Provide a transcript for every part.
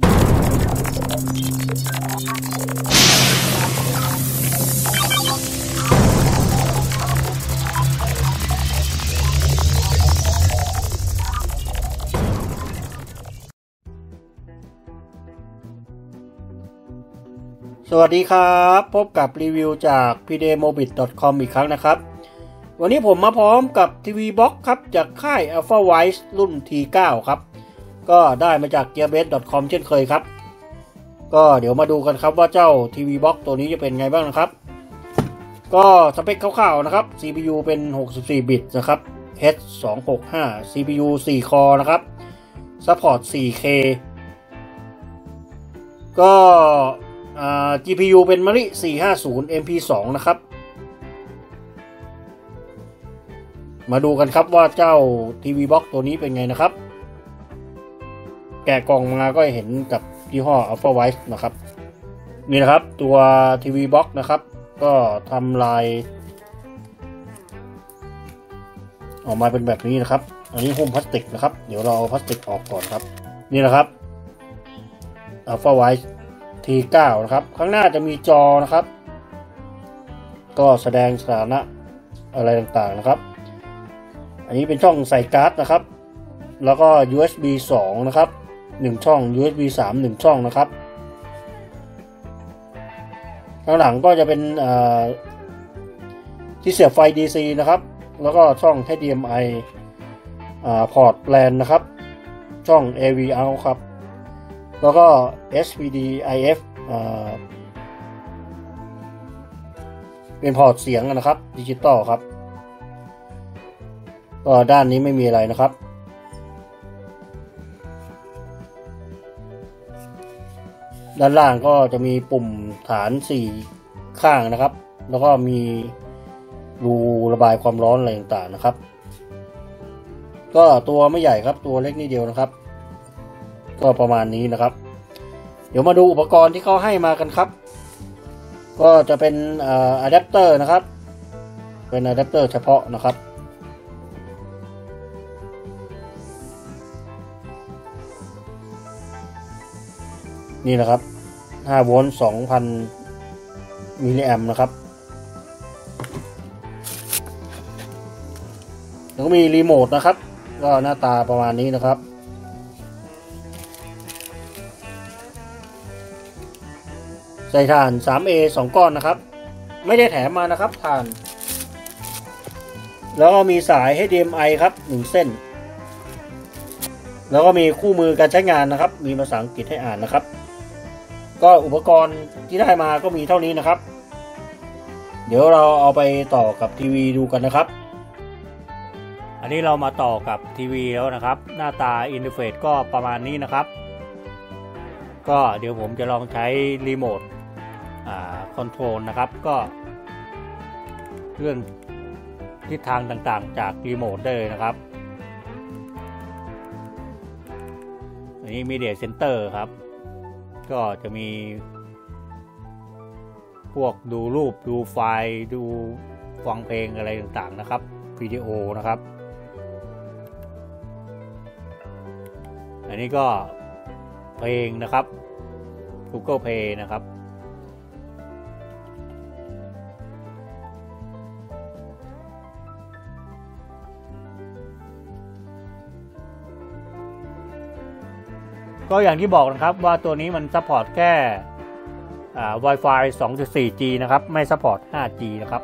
สวัสดีครับ พบกับรีวิวจาก p d m o b i t c o m อีกครั้งนะครับ วันนี้ผมมาพร้อมกับทีวีบ็อกครับ จากค่าย Alpha Wise รุ่น T9 ครับ ก็ได้มาจาก gearbest.com เช่นเคยครับ ก็เดี๋ยวมาดูกันครับว่าเจ้าทีวีบ็อกตัวนี้จะเป็นไงบ้างนะครับ ก็สเปคคร่าวๆนะครับ CPU เป็น 64 บิตนะครับ H265 CPU 4 คอนะครับ Support 4K ก็ GPU เป็น Mali 450 MP2 นะครับ มาดูกันครับว่าเจ้า TV Box ตัวนี้เป็นไงนะครับ แกะกล่องมาก็เห็นกับยี่ห้อ Alpha Wise นะครับนี่นะครับตัว TV Box นะครับ ก็ทำลาย ออกมาเป็นแบบนี้นะครับ อันนี้หุ้มพลาสติกนะครับ เดี๋ยวเราเอาพลาสติกออกก่อนครับ นี่นะครับ Alpha Wise T9 นะครับ ข้างหน้าจะมีจอนะครับ ก็แสดงสถานะอะไรต่างๆนะครับ อันนี้เป็นช่องใส่การ์ดนะครับ แล้วก็ USB 2 นะครับ 1 ช่อง USB 3 1 ช่องนะครับข้างหลังก็จะเป็นที่เสียบไฟ DC นะครับ แล้วก็ช่อง HDMI พอร์ตแลนนะครับ ช่อง AV out ครับ แล้วก็ SPD IF เป็นพอร์ตเสียงนะครับ ดิจิตอลครับก็ด้านนี้ไม่มีอะไรนะครับ ด้านล่างก็จะมีปุ่มฐานสี่ข้างนะครับ แล้วก็มีรูระบายความร้อนอะไรต่างๆนะครับ ก็ตัวไม่ใหญ่ครับตัวเล็กนิดเดียวนะครับ ก็ประมาณนี้นะครับ เดี๋ยวมาดูอุปกรณ์ที่เขาให้มากันครับ ก็จะเป็นอะแดปเตอร์นะครับ เป็นอะแดปเตอร์เฉพาะนะครับ นี่นะครับ 5 โวลต์ 2,000 มิลลิแอมนะครับ แล้วก็มีรีโมทนะครับ ก็หน้าตาประมาณนี้นะครับ ใส่ถ่าน 3A 2 ก้อนนะครับ ไม่ได้แถมมานะครับถ่าน แล้วก็มีสาย HDMI ครับ 1 เส้นแล้วก็มีคู่มือการใช้งานนะครับ มีภาษาอังกฤษให้อ่านนะครับ ก็อุปกรณ์ที่ได้มาก็มีเท่านี้นะครับ เดี๋ยวเราเอาไปต่อกับทีวีดูกันนะครับ อันนี้เรามาต่อกับทีวีแล้วนะครับ หน้าตาอินเทอร์เฟซก็ประมาณนี้นะครับ ก็เดี๋ยวผมจะลองใช้รีโมทคอนโทรลนะครับก็เลื่อนทิศทางต่างๆ จากรีโมทได้เลยนะครับอันนี้มีเดียเซนเตอร์ครับ ก็จะมี พวกดูรูปดูไฟล์ดูฟังเพลงอะไรต่างๆนะครับวิดีโอนะครับ อันนี้ก็เพลงนะครับ Google Play นะครับ ก็อย่างที่บอกนะครับว่าตัวนี้มันซัพพอร์ตแค่ Wi-Fi 2.4G นะครับ ไม่ซัพพอร์ต 5G นะครับ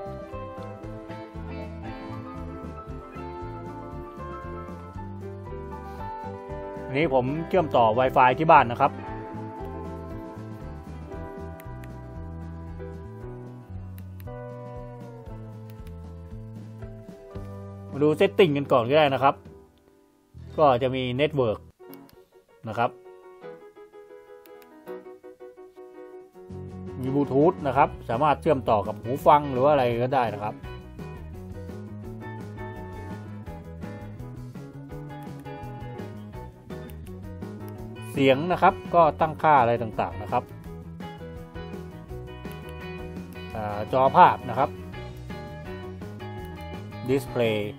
อันนี้ผมเชื่อมต่อ Wi-Fi ที่บ้านนะครับมาดูเซตติ้งกันก่อนก็ได้นะครับ ก็จะมีเน็ตเวิร์กนะครับ มีบลูทูธนะครับ สามารถเชื่อมต่อกับหูฟังหรือว่าอะไรก็ได้นะครับ เสียงนะครับก็ตั้งค่าอะไรต่างๆนะครับอจอภาพนะครับดิสเพลย์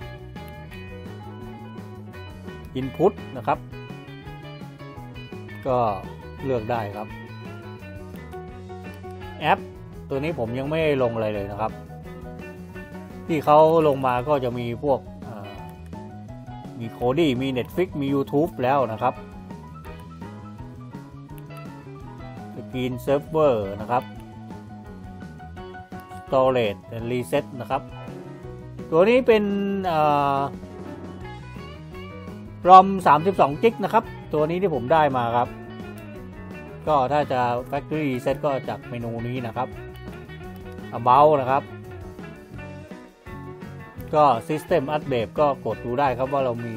อินพุตนะครับ ก็เลือกได้ครับ แอป ตัวนี้ผมยังไม่ลงอะไรเลยนะครับ ที่เขาลงมาก็จะมีพวกมีโคดี้มี Netflix มี YouTube แล้วนะครับสกรีนเซิร์ฟเวอร์นะครับ Storage Reset นะครับ ตัวนี้เป็นรอม 32 จิกนะครับ ตัวนี้ที่ผมได้มาครับ ก็ถ้าจะ Factory Reset ก็จากเมนูนี้นะครับ About นะครับ ก็ System Update ก็กดดูได้ครับว่าเรามี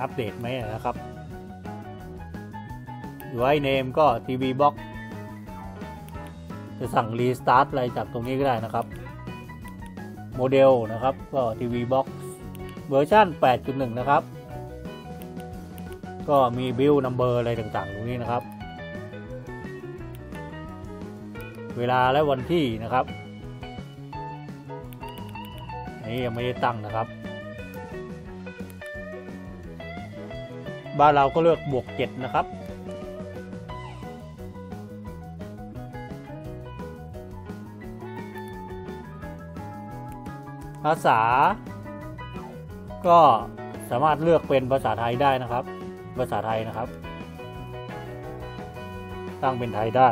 อัปเดตไหมนะครับ UI Name ก็ TV Box จะสั่ง Restart อะไรจากตรงนี้ก็ได้นะครับ โมเดลนะครับก็ TV Box เวอร์ชัน8.1 นะครับ ก็มี Build Number อะไรต่างๆ ตรงนี้นะครับ เวลาและวันที่นะครับนนี้ยังไม่ได้ตั้งนะครับ บ้านเราก็เลือกบวกเจ็ดนะครับภาษา ก็สามารถเลือกเป็นภาษาไทยได้นะครับ ภาษาไทยนะครับ ตั้งเป็นไทยได้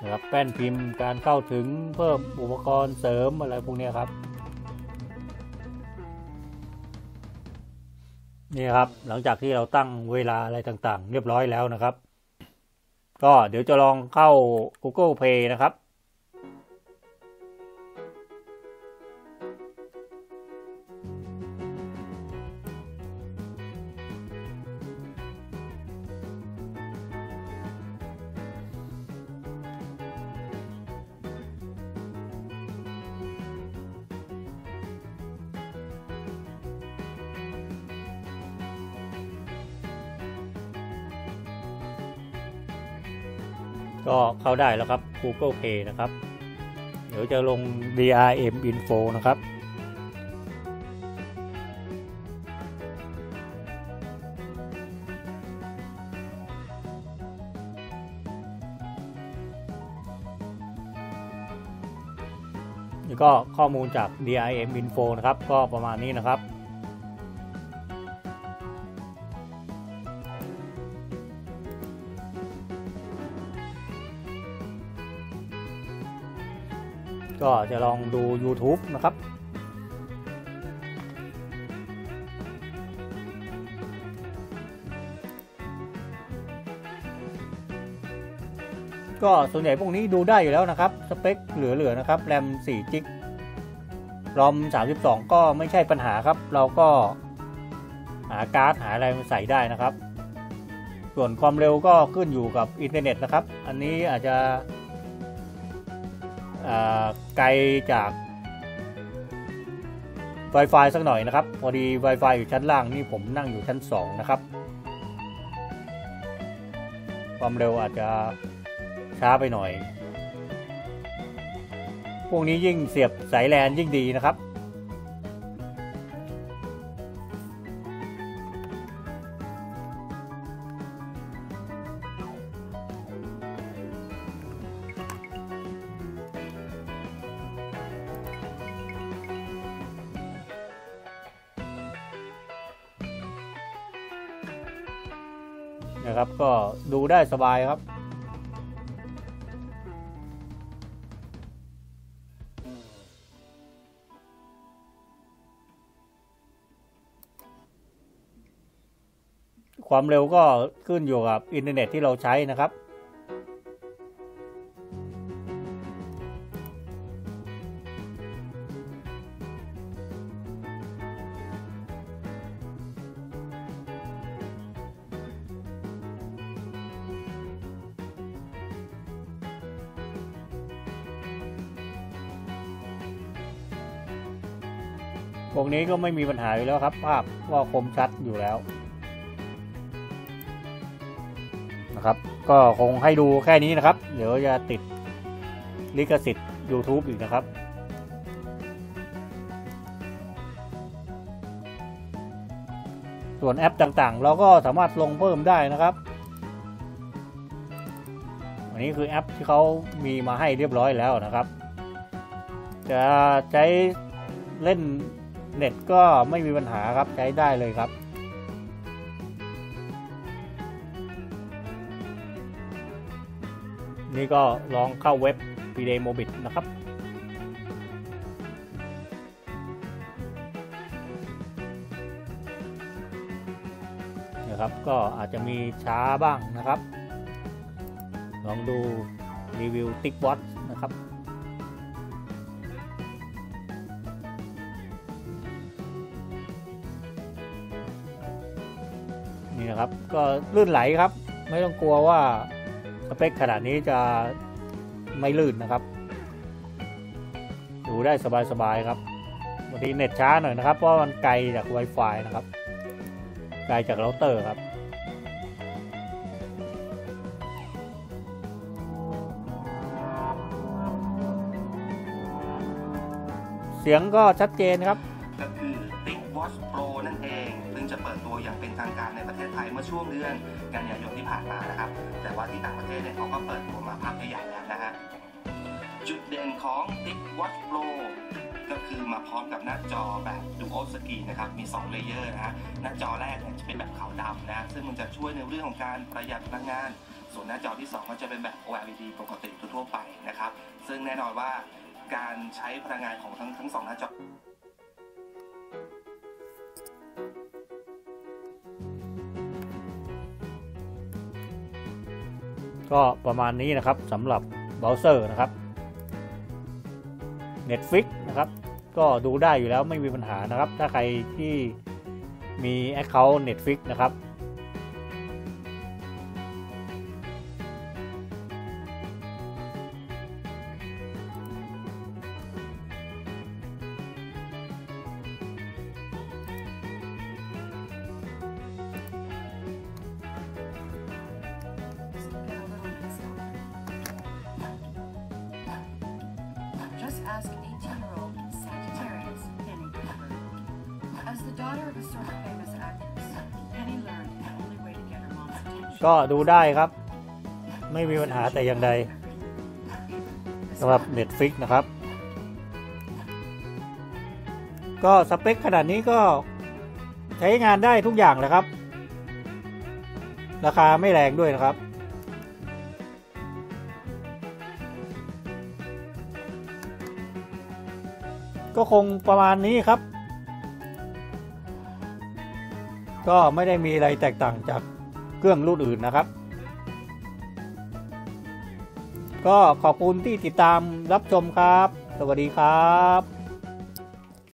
นะครับแป้นพิมพ์การเข้าถึงเพิ่มอุปกรณ์เสริมอะไรพวกนี้ครับนี่ครับหลังจากที่เราตั้งเวลาอะไรต่างๆ เรียบร้อยแล้วนะครับ ก็เดี๋ยวจะลองเข้า Google Play นะครับ ก็เข้าได้แล้วครับ Google Play นะครับ เดี๋ยวจะลง DRM Info นะครับแล้วก็ข้อมูลจาก DRM Info นะครับ ก็ประมาณนี้นะครับ ก็จะลองดู YouTube นะครับ ก็ส่วนใหญ่พวกนี้ดูได้อยู่แล้วนะครับ สเปคเหลือๆนะครับ แรม4จิกรอม 32 ก็ไม่ใช่ปัญหาครับ เราก็หาการ์ดหาอะไรมาใส่ได้นะครับ ส่วนความเร็วก็ขึ้นอยู่กับอินเทอร์เน็ตนะครับ อันนี้อาจจะ ไกลจาก Wi-Fi สักหน่อยนะครับ พอดี Wi-Fi อยู่ชั้นล่างนี่ผมนั่งอยู่ชั้น 2 นะครับ ความเร็วอาจจะช้าไปหน่อย พวกนี้ยิ่งเสียบสายแลนยิ่งดีนะครับนะครับ ได้สบายครับ ความเร็วก็ขึ้นอยู่กับอินเทอร์เน็ตที่เราใช้นะครับ พวกนี้ก็ไม่มีปัญหาอยู่แล้วครับ ภาพก็คมชัดอยู่แล้วนะครับ ก็คงให้ดูแค่นี้นะครับ เดี๋ยวจะติดลิขสิทธิ์ YouTube อีกนะครับส่วนแอปต่างๆ เราก็สามารถลงเพิ่มได้นะครับ อันนี้คือแอปที่เขามีมาให้เรียบร้อยแล้วนะครับ จะใช้เล่น เน็ตก็ไม่มีปัญหาครับใช้ได้เลยครับ นี่ก็ลองเข้าเว็บ p d m o b i t นะครับ นะครับก็อาจจะมีช้าบ้างนะครับ ลองดูรีวิว t i c k w นะครับนี่นะครับ ก็ลื่นไหลครับ ไม่ต้องกลัวว่าสเปคขนาดนี้จะไม่ลื่นนะครับ ดูได้สบายๆครับบางทีเน็ตช้าหน่อยนะครับ เพราะมันไกลจาก Wi-Fi นะครับ ไกลจากเราเตอร์ครับเสียงก็ชัดเจนครับก็คือ ตัวอย่างเป็นทางการในประเทศไทยเมื่อช่วงเดือนกันยายนที่ผ่านมานะครับ แต่ว่าที่ต่างประเทศเนี่ยเขาก็เปิดตัวมาพักใหญ่แล้วนะฮะจุดเด่นของ ThinkWatch Pro ก็คือมาพร้อมกับหน้าจอแบบ Dual Screen นะครับ มี 2 เลเยอร์นะฮะหน้าจอแรกเนี่ยจะเป็นแบบขาวดำนะ ซึ่งมันจะช่วยในเรื่องของการประหยัดพลังงาน ส่วนหน้าจอที่ 2 ก็จะเป็นแบบ OLED ปกติทั่วไปนะครับ ซึ่งแน่นอนว่าการใช้พลังงานของทั้งทั้งสองหน้าจอ ก็ประมาณนี้นะครับสำหรับเบราว์เซอร์นะครับ Netflix นะครับ ก็ดูได้อยู่แล้วไม่มีปัญหานะครับ ถ้าใครที่มี Account Netflix นะครับ Just ask 18-year-old Sagittarius Penny Cooper. As the daughter of a sort of famous actress, Penny learned the only way to get her mom's attention ก็ดูได้ครับ ไม่มีปัญหาแต่อย่างใดสำหรับ Netflix นะครับ ก็สเปคขนาดนี้ก็ใช้งานได้ทุกอย่างเลยครับ ราคาไม่แรงด้วยนะครับ ก็คงประมาณนี้ครับ ก็ไม่ได้มีอะไรแตกต่างจากเครื่องรุ่นอื่นนะครับ ก็ขอบคุณที่ติดตามรับชมครับ สวัสดีครับ